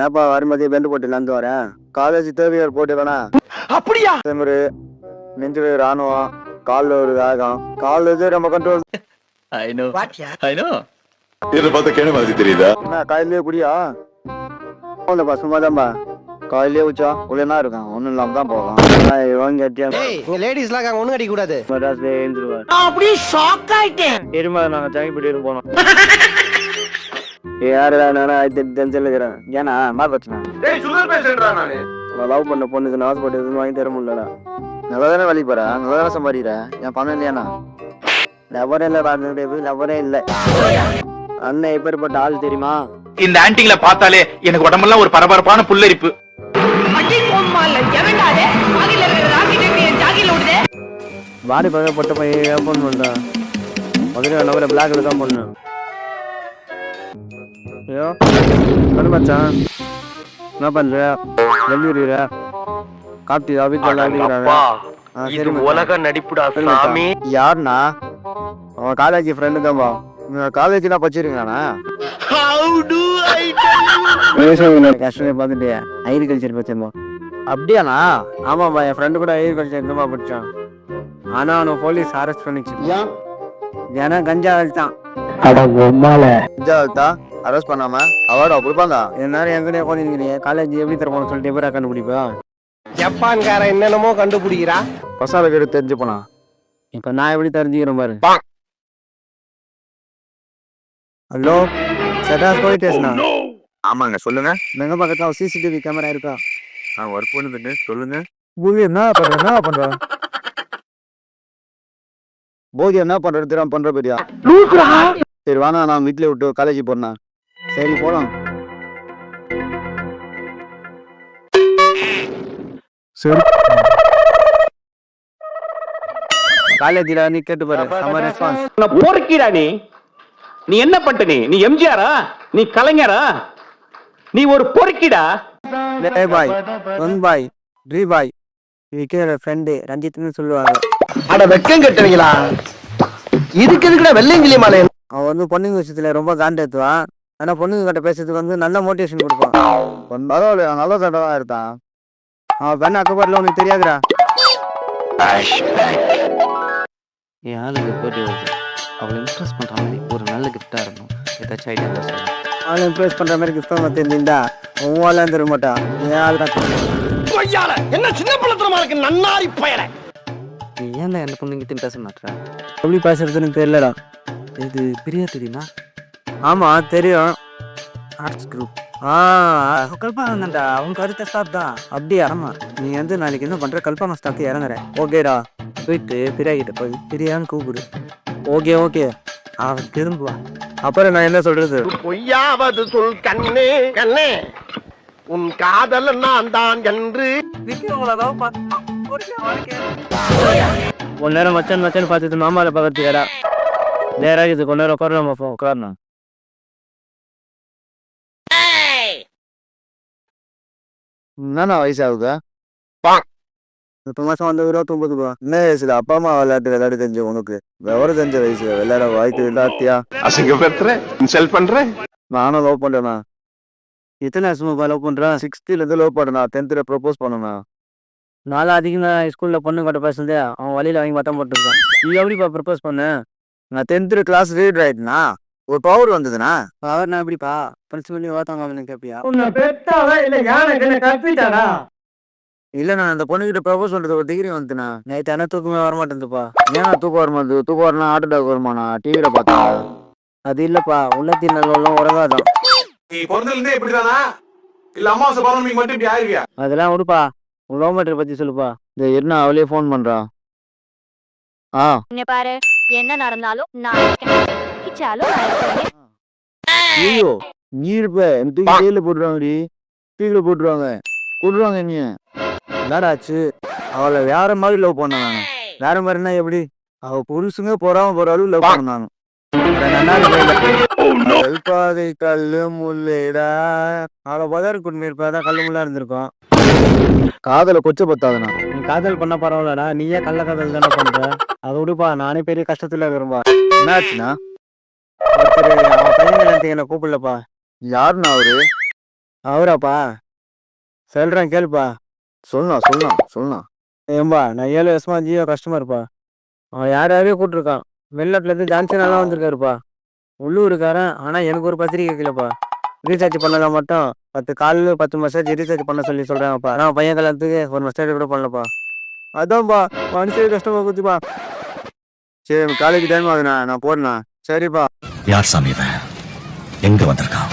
என்னப்பா வரும்போதே பெண்டு போட்டு நடந்து வரேன் காலேஜ் தேர்ட் இயர் போட்டு வேணா. அப்படியா? திமிரு நெஞ்சில் ராணுவம் காலில் ஒரு வேகம். காலில் ரொம்ப control I know I know இதை பார்த்தா கேன மாதிரி தெரியுதா? என்ன காலையிலேயே குடியா? இல்லைப்பா சும்மா தான்ப்பா காலையிலேயே உச்சா உள்ள என்ன இருக்கான் ஒன்றும் இல்லாமல் தான் போகலாம் இவங்க கேட்டியா? இங்க லேடிஸ்லாம் இருக்காங்க ஒண்ணு அடிக்க கூடாது. மெட்ராஸ்ல எழுந்துருவார் அப்படியே ஷாக் ஆயிட்டேன். எருமா நாங்கள் ஜாங்கிப்பட்டி போனோம். யாருடா நானா இருக்கிறேன்? ஏன்னா மா பிரச்சனை? டேய் சுகர் பேஷண்ட்ரா நானு. நான் லவ் பண்ண பொண்ணுக்கு நான் எதுவும் வாங்கி தர முடியலடா. நல்லா தானே வேலைக்கு நல்லா தானே சம்பாதிக்கிறேன் என் பணம் இல்லையாண்ணா லவரே இல்லைடா லவரே இல்லை. அண்ணன் எப்பேற்பட்ட ஆள் தெரியுமா? இந்த ஆன்டிங்களை பார்த்தாலே எனக்கு உடம்பெல்லாம் ஒரு பரபரப்பான புல்லரிப்பு. வாடி பக்கம் பொட்ட பையன் ஃபோன் பண்ணுறேன் முதல்ல நம்பரை பிளாக்ல தான் பண்ணேன். ஐயோ சொல்லு மச்சான் என்ன பண்ற வெளியூரிற காப்பி வீட்டில் அப்படிங்கிறாங்க ஆ, சரி. உலக நடிப்புடா மச்சான். யாருண்ணா? அவன் காலேஜ் ஃப்ரெண்டு தான்பா காலேஜ்லாம் படிச்சிருக்கானா கஷ்டமே பார்த்துட்டு அக்ரிகல்ச்சர் படிச்சிருந்தோம் அப்படியாண்ணா? ஆமாப்பா என் ஃப்ரெண்டு கூட அக்ரிகல்ச்சர் தான் படிச்சான். ஆனா அவனை போலீஸ் அரெஸ்ட் பண்ணிச்சு. ஏன்னா கஞ்சா அழித்தான் கஞ்சா அழித்தா அரெஸ்ட் பண்ணாம? அவார்டா கொடுப்பாங்க. எல்லாரும் எங்கடைய உட்காந்துருக்கிறீங்க காலேஜ் எப்படி தருவாங்க சொல்லிட்டு எப்படா கண்டுபிடிப்பா? ஜப்பான்காரன் என்னென்னமோ கண்டுபிடிக்கிறா. பசால கேடு தெரிஞ்சு போனா. இப்ப நான் எப்படி தெரிஞ்சுக்கிறேன் பாரு. ஹலோ? சதா போய் ஸ்டேஷனா? ஆமாங்க சொல்லுங்க. எங்க பக்கத்துல சிசிடிவி கேமரா இருக்கா? நான் ஒர்க் பண்ணுதுன்னு சொல்லுங்க. பூவி என்ன பண்ற என்ன பண்ற? போதி என்ன பண்றது தெரியாம பண்ற பெரியா? சரி வாண்ணா நான் வீட்லயே விட்டு காலேஜ் போறேன் சரி போலாம். சரி. காலேஜ்ல நீ கேட்டு பாரு சம்ம ரெஸ்பான்ஸ் போர்க்கிடா நீ. நீ என்ன பண்ணிட்ட நீ? நீ எம்ஜிஆரா? நீ கலைஞரா? நீ ஒரு பொறுக்கிடா. லே boy. One boy. Three boy. விக்கோட friend ரஞ்சித்னு சொல்லுவாங்க. அட வெக்கம் கட்டுவீங்களா? இதுக்கு எதுக்குடா வெள்ளையங்கிலி மாலை? அவன் வந்து பொண்ணுங்க விஷயத்துல ரொம்ப காண்டேத்துவான் ஆனா பொண்ணுங்க கிட்ட பேசுறதுக்கு வந்து நல்ல மோட்டிவேஷன் கொடுப்பான். பரவாயில்ல நல்ல சட்டை தான் இருக்கான் அவன் பெண் அக்கப்பாட்டில் உனக்கு தெரியாதுடா. என் ஆளுக்கு அவளை இம்ப்ரெஸ் பண்ணுற மாதிரி ஒரு நல்ல கிஃப்டாக இருக்கும் ஏதாச்சும் ஐடியா அவளை இம்ப்ரெஸ் பண்ற மாதிரி கிஃப்ட் பண்ண தெரிஞ்சிருந்தா உன் ஆளும் தர மாட்டான் என் ஆள் தான் கொய்யால என்ன சின்ன பிள்ளத்தனமா இருக்கு நன்னாரி பயல. நீ ஏன்டா எந்த பொண்ணுங்கிட்டையும் பேச மாட்டேற? எப்படி பேசுறதுன்னு தெரியலடா. இது பிரியா தெரியுமா ஆமா தெரியும். ஆர்ட்ஸ் குரூப் ஆ கல்பா வந்தாண்டா அவங்க கருத்தை ஸ்டாப் தான் அப்படியா? ஆமா. நீ வந்து நாளைக்கு என்ன பண்ற? கல்பனா ஸ்டாக்கு இறங்குற. ஓகேடா. போயிட்டு பிரியா கிட்ட போய் பிரியான்னு கூப்பிடு. Okay okay. அவன் திரும்புவா. அப்புறம் நான் என்ன சொல்றது? பொய்யாவது சொல் கண்ணே கண்ணே. உன் காதல் நான் தான் என்று கொஞ்ச நேரம் மச்சான் மச்சான் பார்த்துட்டு மாமால பக்கத்துக்கடா நேராக இது கொஞ்ச நேரம் உட்காரலாம் போ உட்காரணும். என்னண்ணா வயசு ஆகுதா இப்ப மாசம் வந்து இருபத்தொன்பது ரூபா என்ன வயசுல அப்பா அம்மா விளையாட்டு விளையாட தெரிஞ்ச உனக்கு விவரம் தெரிஞ்ச வயசு விளையாட வாய்ப்பு இல்லாத்தியா அசிங்கப்படுத்துற இன்சல்ட் பண்ற நானும் லவ் பண்றேண்ணா எத்தனை வருஷமா லவ் பண்றேன் சிக்ஸ்த்ல இருந்து லவ் பண்ணா டென்த்ல ப்ரப்போஸ் பண்ணனா நானும் அதிகம் ஸ்கூல்ல பொண்ணு கிட்ட பேசுனதே அவன் வழியில வாங்கி மத்தம் போட்டுருக்கான் நீ எப்படிப்பா ப்ரப்போஸ் பண்ண நான் டென்த்ல கிளாஸ் ரீட் ஆயிட்டுனா ஒரு பவர் வந்ததுண்ணா பவர் நான் எப்படிப்பா பிரின்சிபல் வாத்தாங்க அவனு கேப்பியா? உன்னை பெத்தாவா இல்ல யானை கற்பிட்டானா இல்ல நான் அந்த பொண்ணுகிட்ட ப்ரப்போஸ் பண்றது ஒரு டிகிரி வந்துண்ணா நைட் ஆனா தூக்கமே வர மாட்டேங்குதுப்பா ஏன்னா தூக்கம் வர மாட்டேது தூக்கம் வரலாம் ஆட்டோ டாக் வருமாண்ணா? டிவியில பார்த்தா. அது இல்லப்பா. உள்ளத்தின் நல்ல உறவாதான் நீ பிறந்ததுல இருந்தே இப்படிதானா? இல்ல அமாவாசை பௌர்ணமிக்கு மட்டும் இப்படி ஆயிருவியா? அதெல்லாம் விடுப்பா. உன் லவ் மேட்டர் பத்தி சொல்லுப்பா. இந்த என்ன அவளே ஃபோன் பண்றா. ஆ. இங்க பாரு. என்ன நடந்தாலும் நான் இருக்கேன். கிச்சாலும் நான் இருக்கேன். ஐயோ. நீ இருப்ப எனக்கு தூக்கி ஜெயில போட்டுருவாங்கடி. தூக்கில போட்டுருவாங்க. கொண்டுருவாங்க நீ என்னடாச்சு அவளை வேற மாதிரி லவ் பண்ண நான். வேற மாதிரினா எப்படி? அவ புருஷங்க போறாம போறாலும் லவ் பண்ண நானும் கல்பாதை கல்லு முல்லேடா அவளை பதார் குடும்பம் இருப்பாதான் கல்லு முள்ளா இருந்திருக்கும். காதல கொச்ச பத்தாதுண்ணா நீ காதல் பண்ண பரவாயில்லடா. நீயே கள்ள காதல் தானே பண்ற? அதை விடுப்பா. நானே பெரிய கஷ்டத்துல இருக்கிறேன்பா. என்னாச்சுண்ணா? ஒருத்தர் அவன் பையன் என்ன கூப்பிடலப்பா. யாருண்ணா அவரு? அவராப்பா. சொல்கிறேன் கேளுப்பா. சொல்லலாம் சொல்லலாம் சொல்லலாம் ஏம்பா நான் ஏழு வருஷமா ஜியோ கஸ்டமர்ப்பா. அவன் யார் யாரையும் கூப்பிட்ருக்கான் வெளிநாட்டுலேருந்து ஜான்சனாலாம் வந்திருக்காருப்பா. உள்ளூருக்காரன் ஆனால் எனக்கு ஒரு பத்திரிக்கை வைக்கலப்பா ரீசார்ஜ் பண்ணலாம் மட்டும் பத்து கால் பத்து மெசேஜ் ரீசார்ஜ் பண்ண சொல்லி சொல்கிறாங்கப்பா நான் பையன் கல்யாணத்துக்கு ஒரு மெசேஜ் கூட பண்ணலப்பா. அதான்ப்பா மனுஷன் கஷ்டமாக கொடுத்துப்பா சரி காலேஜ் டைம் ஆகுதுண்ணா. நான் போடுண்ணா சரிப்பா. யார் சாமி எங்க வந்திருக்கான்?